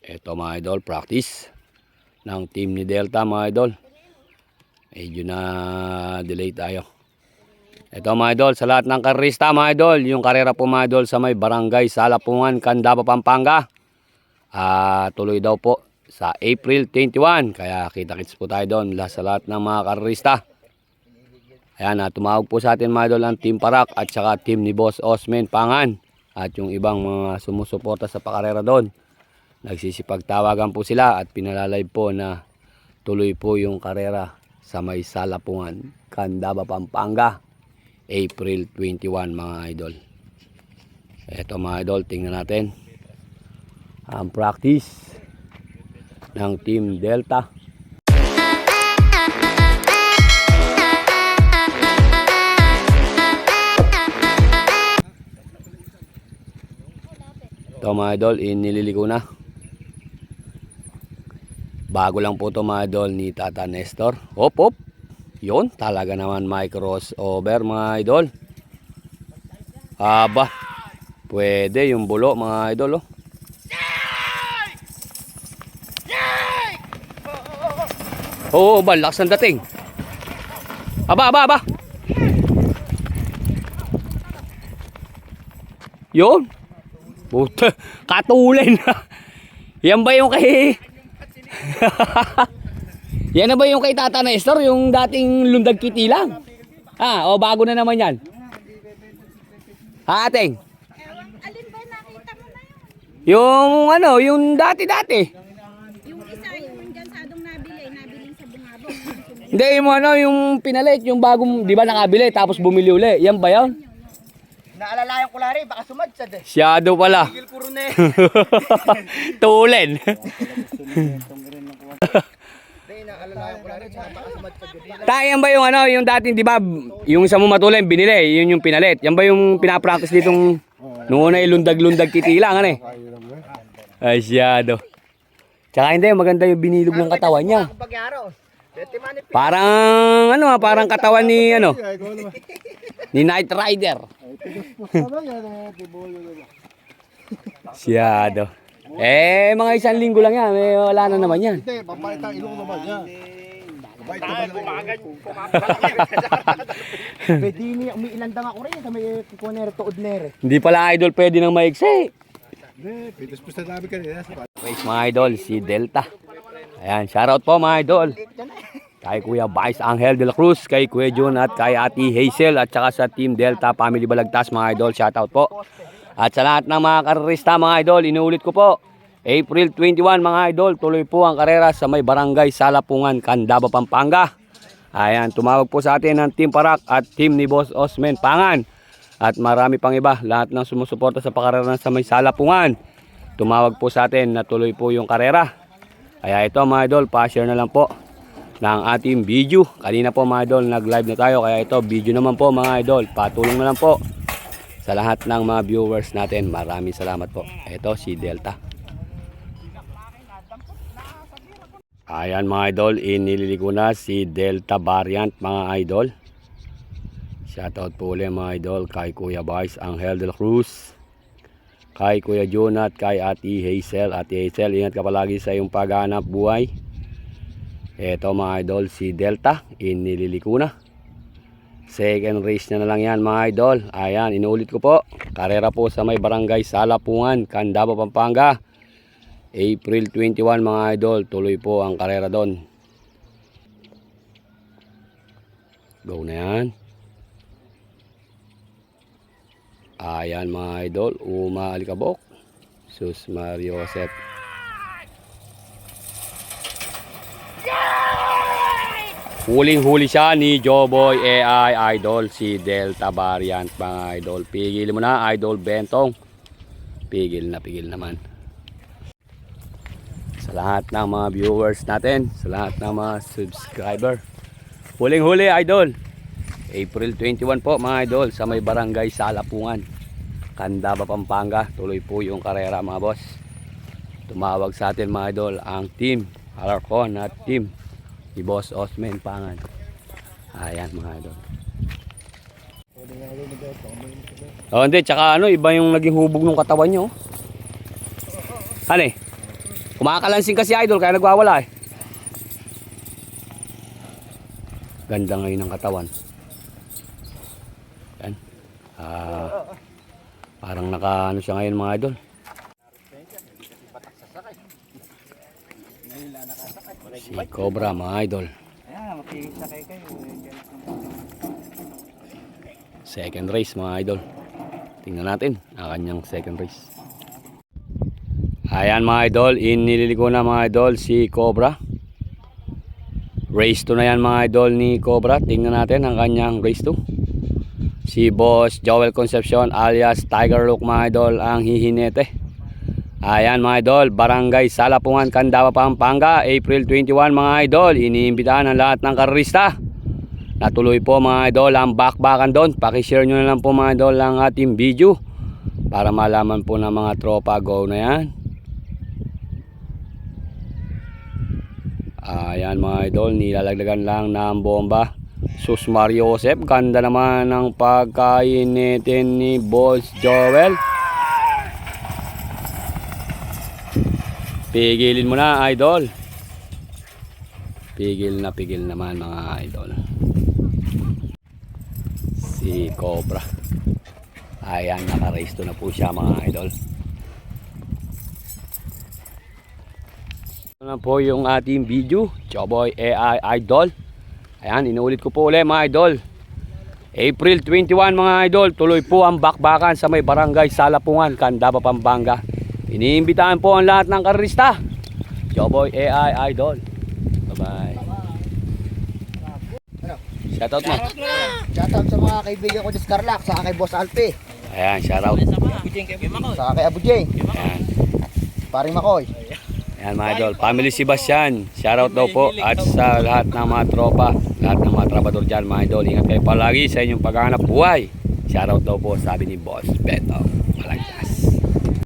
Ito mga idol, practice ng team ni Delta mga idol. Medyo na delay tayo. Ito mga idol, sa lahat ng karista mga idol, yung karera po mga idol sa may barangay Salapungan, Candaba, Pampanga. Ah, tuloy daw po sa April 21. Kaya kita-kits po tayo doon sa lahat ng mga karista. Ayan, ah, tumawag po sa atin mga idol ang Team Parak at saka team ni Boss Osman Pangan at yung ibang mga sumusuporta sa pakarera doon. Nagsisipagtawagan po sila at pinalalive po na tuloy po yung karera sa may Salapungan, Candaba, Pampanga. April 21 mga idol. Ito mga idol, tingnan natin. Ang practice ng Team Delta. Ito mga idol, inililiko na. Bago lang po ito mga idol ni Tata Nestor. Hop, hop. Yun, talaga naman may crossover mga idol. Aba, pwede yung bulo mga idol. Oh. Oo, ba, lakas ng dating. Aba, aba, aba. Yun. Puta, katulin. Yan ba yung kay... Yan na ba yung kay Tata Nestor, yung dating lundag kiti lang? Ah, o bago na naman yan. Ha, ating? Alin ba nakita mo na yun? Yung ano, yung dati-dati. Yung isa, yung dyan sa adong nabili, nabiling sa bungabong. Hindi, yung ano, yung pinalit, yung bagong, di ba nakabili, tapos bumili uli. Yan ba yun? Naalala yung kulari, baka sumadsad eh. Shadow pala. Tigil puro na eh. Tulen. Tayo yan ba yung ano, yung dating, di ba, yung sa mumatulen, binili, yun yung pinalit. Yan ba yung pinapractice ditong, nung una ilundag-lundag kiti lang, ano eh? Ay, shadow. Tsaka hindi, maganda yung binilog ng katawan niya. Parang, ano ah, parang katawan ni, ano, ni Night Rider. Shadow. Eh, mga isang linggo lang yan, eh, wala na naman yan. Hindi, pampalit ang ilong naman niya. Pwede ni umiilandang ako rin sa may kukunere to udnere. Hindi pala idol pwede nang maiksi. Hindi, namin kanina. sa Guys, mga idol, si Delta. Ayan, shoutout po mga idol. Kay Kuya Vice Angel de la Cruz, kay Kuya Jun at kay Ate Hazel at saka sa Team Delta Family Balagtas mga idol, shoutout po. At sa lahat ng mga karerista mga idol, inuulit ko po. April 21 mga idol, tuloy po ang karera sa may barangay Salapungan, Candaba, Pampanga. Ayan, tumawag po sa atin ng Team Parak at Team ni Boss Osman Pangan. At marami pang iba, lahat ng sumusuporta sa pakarera sa may Salapungan. Tumawag po sa atin na tuloy po yung karera. Kaya ito mga idol, pa-share na lang po ng ating video. Kanina po mga idol, nag-live na tayo. Kaya ito, video naman po mga idol. Patulong na lang po sa lahat ng mga viewers natin. Maraming salamat po. Ito si Delta. Ayan mga idol, inililigo na si Delta variant mga idol. Shoutout po ulit mga idol kay Kuya Vice Angel de la Cruz. Kay Kuya Jun at kay Ate Hazel. Ate Hazel, ingat ka palagi sa iyong paghahanap buhay. Ito mga idol, si Delta, inililiko na. Second race na na lang yan mga idol. Ayan, inuulit ko po. Karera po sa may barangay Salapungan, Candaba, Pampanga. April 21 mga idol, tuloy po ang karera doon. Go na yan. Ayan mga idol, Uma Alikabok. Sus Mario Joseph. Huling-huli siya ni Joboy AI Idol, si Delta Variant mga idol. Pigil mo na, Idol Bentong. Pigil na, pigil naman. Sa lahat ng mga viewers natin, sa lahat ng mga subscriber. Huling-huli, Idol. April 21 po mga idol sa may barangay Salapungan. Candaba, Pampanga. Tuloy po yung karera mga boss. Tumawag sa atin mga idol ang team Alarcon at team ni Boss Osman Pangan. Ayan mga idol. Oh, hindi, tsaka ano, iba yung naging hubog ng katawan nyo. Ano eh? Kumakalansing kasi idol, kaya nagwawala eh. Ganda ngayon ng katawan. Yan. Ah, parang naka ano siya ngayon mga idol. Si Cobra mga idol. Kayo. Second race mga idol. Tingnan natin ang kanyang second race. Ayan mga idol, inililiko na mga idol si Cobra. Race 2 na yan mga idol ni Cobra. Tingnan natin ang kanyang race 2. Si Boss Joel Concepcion alias Tiger Look mga idol ang hihinete. Ayan mga idol, Barangay Salapungan, Candaba, Pampanga, April 21 mga idol. Iniimbitahan ang lahat ng karista. Natuloy po mga idol ang bakbakan doon. Pakishare nyo na lang po mga idol ang ating video para malaman po ng mga tropa go na yan. Ayan mga idol, nilalaglagan lang ng bomba. Sus Mario Joseph, ganda naman ng pagkainitin ni Boss Joel. Pigilin mo na idol. Pigil na pigil naman mga idol si Cobra. Ayan, naka-race to na po siya mga idol. Ito na po yung ating video. Choboy AI Idol. Ayan, inuulit ko po ulit mga idol. April 21 mga idol, tuloy po ang bakbakan sa may barangay Salapungan, Candaba, Pampanga. Iniimbitahan po ang lahat ng karista. Choboy AI Idol. Bye-bye. Shoutout mo. Shoutout sa mga kaibigan ko ni Scarlac, sa kay Boss Alpe, Ayan, shoutout. sa kay Abu J, Ayan. Paring Makoy. Ayan mga idol, Family Sebastian, shoutout daw po at sa lahat ng mga tropa, lahat ng mga trabador dyan mga idol, ingat kayo palagi sa inyong paghahanap buhay. Shoutout daw po sabi ni Boss Beto Malagkas.